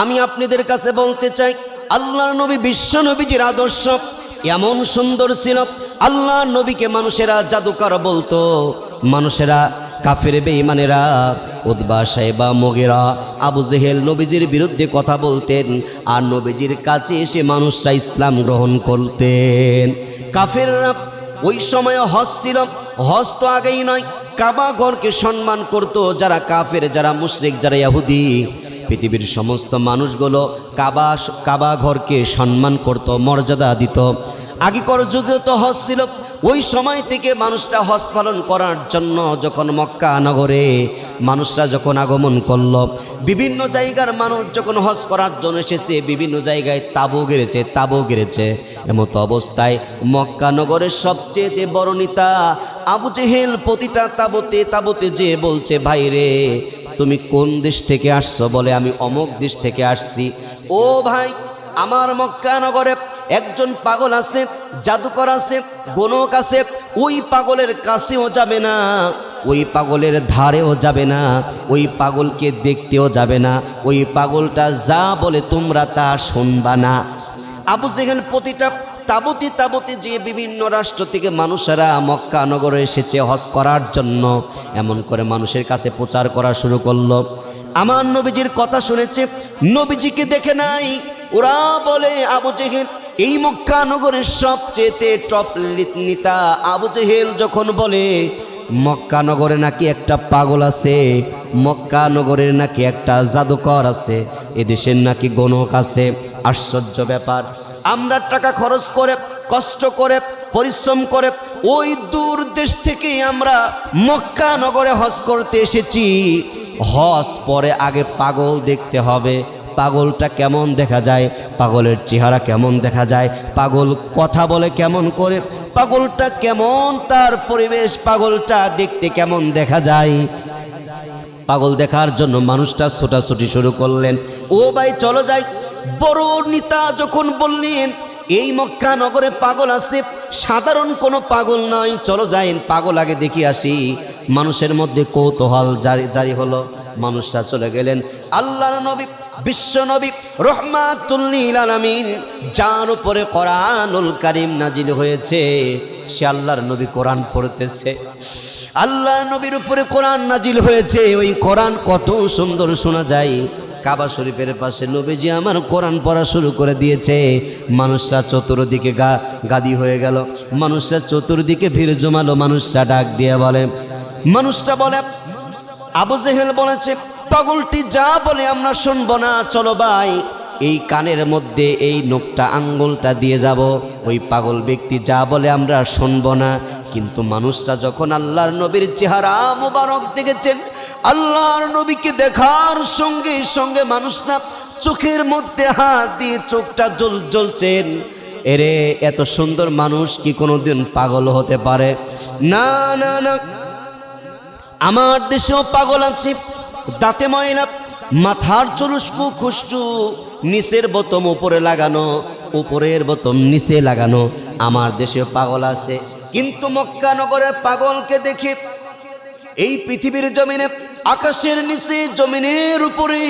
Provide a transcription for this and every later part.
আমি আপনাদের কাছে বলতে চাই আল্লাহ নবী বিশ্ব নবীজির আদর্শ, এমন সুন্দর ছিল আল্লাহ নবীকে মানুষেরা জাদুকর বলতো, মানুষেরা কাফের বেঈমানেরা উদ্বা সাহেবা মগেরা, আবু জেহেল নবীজির বিরুদ্ধে কথা বলতেন, আর নবীজির কাছে এসে মানুষরা ইসলাম গ্রহণ করতেন। কাফেররা ওই সময় হজ ছিল, হজ তো আগেই নয়, কাবা ঘরকে সম্মান করত যারা কাফের, যারা মুশরিক, যারা ইয়াহুদি। পৃথিবীর সমস্ত মানুষগুলো কাবা কাবা ঘরকে সম্মান করত, মর্যাদা দিত। আগেকর যুগে তো হজ ছিল। ওই সময় থেকে মানুষরা হজ পালন করার জন্য যখন মক্কা নগরে মানুষরা যখন আগমন করল, বিভিন্ন জায়গার মানুষ যখন হজ করার জন্য এসেছে, বিভিন্ন জায়গায় তাবু গেড়েছে তাবু গেড়েছে। এমত অবস্থায় মক্কা নগরের সবচেয়ে বড় নেতা আবু জেহেল প্রতিটা তাবতে তাবতে যে বলছে ভাইরে তুমি কোন দেশ থেকে আসছো বলে আমি অমুক দেশ থেকে আসছি। ও ভাই, আমার মক্কা নগরে একজন পাগল আছে, জাদুকর আছে গণক আছে, ওই পাগলের কাছেও যাবে না, ওই পাগলের ধারেও যাবে না, ওই পাগলকে দেখতেও যাবে না, ওই পাগলটা যা বলে তোমরা তা শুনবা না। আবু জেহেল প্রতিটা তাবতি তাবতি যে বিভিন্ন রাষ্ট্র থেকে মানুষেরা মক্কা নগরে এসেছে হজ করার জন্য, এমন করে মানুষের কাছে প্রচার করা শুরু করল। আমার নবীজির কথা শুনেছে, নবীজিকে দেখে নাই। ওরা বলে, আবু জেহেল, এই মক্কা নগরের সবচেয়ে টপ নেতা আবু জেহেল যখন বলে, মক্কা নগরে নাকি একটা পাগল আছে, মক্কা নগরের নাকি একটা জাদুকর আছে, এদেশের নাকি গণক আছে আশ্চর্য ব্যাপার। আমরা টাকা খরচ করে, কষ্ট করে, পরিশ্রম করে ওই দূর দেশ থেকে আমরা মক্কা নগরে হজ করতে এসেছি। হজ পরে আগে পাগল দেখতে হবে, পাগলটা কেমন দেখা যায়, পাগলের চেহারা কেমন দেখা যায়, পাগল কথা বলে কেমন করে, পাগলটা কেমন তার পরিবেশ, পাগলটা দেখতে কেমন দেখা যায়। পাগল দেখার জন্য মানুষটা ছোটাছুটি শুরু করলেন। ও ভাই, চলো যাই। বড় নেতা যখন বললেন, এই মক্কা নগরে পাগল আছে, সাধারণ কোনো পাগল নয়, চলো যাইন পাগল আগে দেখি আসি। মানুষের মধ্যে কৌতূহল জারি জারি হলো, মানুষরা চলে গেলেন। আল্লাহর নবী, বিশ্ব নবী, রহমাতুল্লিল আলামিন, যার উপরে কোরআনুল কারিম নাজিল হয়েছে, সে আল্লাহর নবী কোরআন পড়তেছে। আল্লাহ নবীর উপরে কোরআন নাজিল হয়েছে, ওই কোরআন কত সুন্দর শোনা যায়। কাবা শরীফের পাশে নবীজি আমার কোরআন পড়া শুরু করে দিয়েছে। মানুষরা চতুর্দিকে গা, গাদি হয়ে গেল। মানুষরা চতুর্দিকে ভিড় জমালো, মানুষরা ডাক দিয়ে বলে। মানুষটা বলে, আবু জেহেল বলেছে, পাগলটি যা বলে আমরা শুনব না, চলো ভাই। এই কানের মধ্যে এই নোকটা আঙ্গুলটা দিয়ে যাব। ওই পাগল ব্যক্তি যা বলে আমরা শুনব না। কিন্তু মানুষরা যখন আল্লাহর নবীর চেহারা মোবারক দেখেছেন, আল্লাহর নবীকে দেখার সঙ্গে সঙ্গে মানুষরা চোখের মধ্যে হাত দিয়ে চোখটা জ্বল জ্বলছেন। এরে, এত সুন্দর মানুষ কি কোনোদিন পাগল হতে পারে? না না না। আমার দেশেও পাগল আছে। দাঁতে ময়না মাথার চুলুস্কু খুষ্টু নিচের বোতম উপরে লাগানো, উপরের বোতম নিচে লাগানো। আমার দেশেও পাগল আছে। কিন্তু মক্কা নগরের পাগলকে দেখে এই পৃথিবীর জমিনে, আকাশের নিচে জমিনের উপরে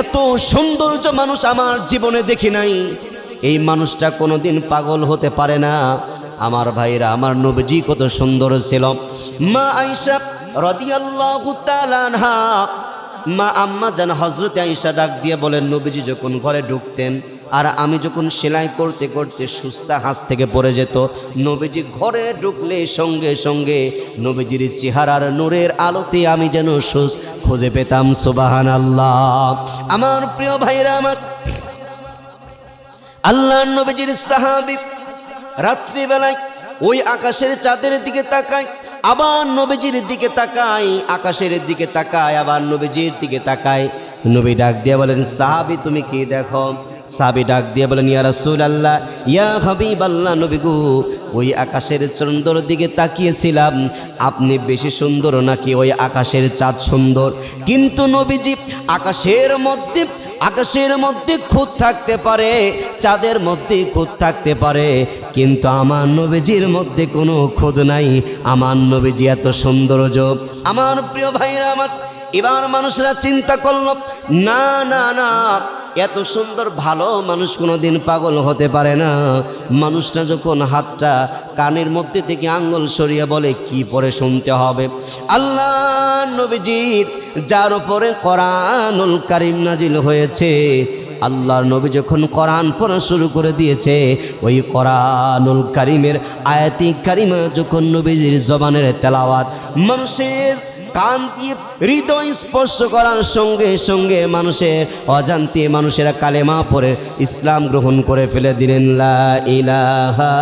এত সৌন্দর্য মানুষ আমার জীবনে দেখি নাই। এই মানুষটা কোনোদিন পাগল হতে পারে না। আমার ভাইরা, আমার নবজি কত সুন্দর ছিল। মা আইসা রদিয়াল্লাহু তাআলা মা আম্মা জান হজরত আইসা ডাক দিয়ে বলেন, নবীজি যখন ঘরে ঢুকতেন আর আমি যখন সেলাই করতে করতে সুস্তা হাত থেকে পড়ে যেত, নবীজি ঘরে ঢুকলে সঙ্গে সঙ্গে নবীজির চেহারার নূরের আলোতে আমি যেন সুস খুঁজে পেতাম সুবাহান আল্লাহ আমার প্রিয় ভাইরা আমার, আল্লাহ নবীজির সাহাবি রাত্রিবেলায় ওই আকাশের চাঁদের দিকে তাকায়, আবার নবীজির দিকে তাকায়, আকাশের দিকে তাকায়, আবার নবীজির দিকে তাকায়। নবী ডাক দিয়ে বলেন, সাহাবি তুমি কি দেখো? সাহাবি ডাক দিয়ে বলেন, ইয়া রাসূল আল্লাহ ইয়া হাবিব আল্লাহ নবী গো ওই আকাশের চন্দ্র দিকে তাকিয়েছিলাম। আপনি বেশি সুন্দর নাকি ওই আকাশের চাঁদ সুন্দর? কিন্তু নবীজি আকাশের মধ্যে আকাশের মধ্যে খুদ থাকতে পারে, চাঁদের মধ্যে খুদ থাকতে পারে। কিন্তু আমার নবীজির মধ্যে কোনো খুদ নাই। আমার নবীজি এত সৌন্দর্য। আমার প্রিয় ভাইরা, আমার, এবার মানুষরা চিন্তা করল, না না না এত সুন্দর ভালো মানুষ কোনো দিন পাগল হতে পারে না। মানুষটা যখন হাতটা কানের মধ্যে থেকে আঙ্গুল সরিয়ে বলে, কি পরে শুনতে হবে? আল্লাহ নবীজির যার উপরে কোরআনুল কারিম নাজিল হয়েছে আল্লাহর নবী যখন কোরআন পড়া শুরু করে দিয়েছে, ওই কোরআনুল কারিমের আয়াতি কারিমা যখন নবীজির জবানের তেলাওয়াত, মানুষের কান দিয়ে হৃদয় স্পর্শ করার সঙ্গে সঙ্গে মানুষের অজান্তে মানুষেরা কালেমা পরে ইসলাম গ্রহণ করে ফেলে দিলেন ইলাহা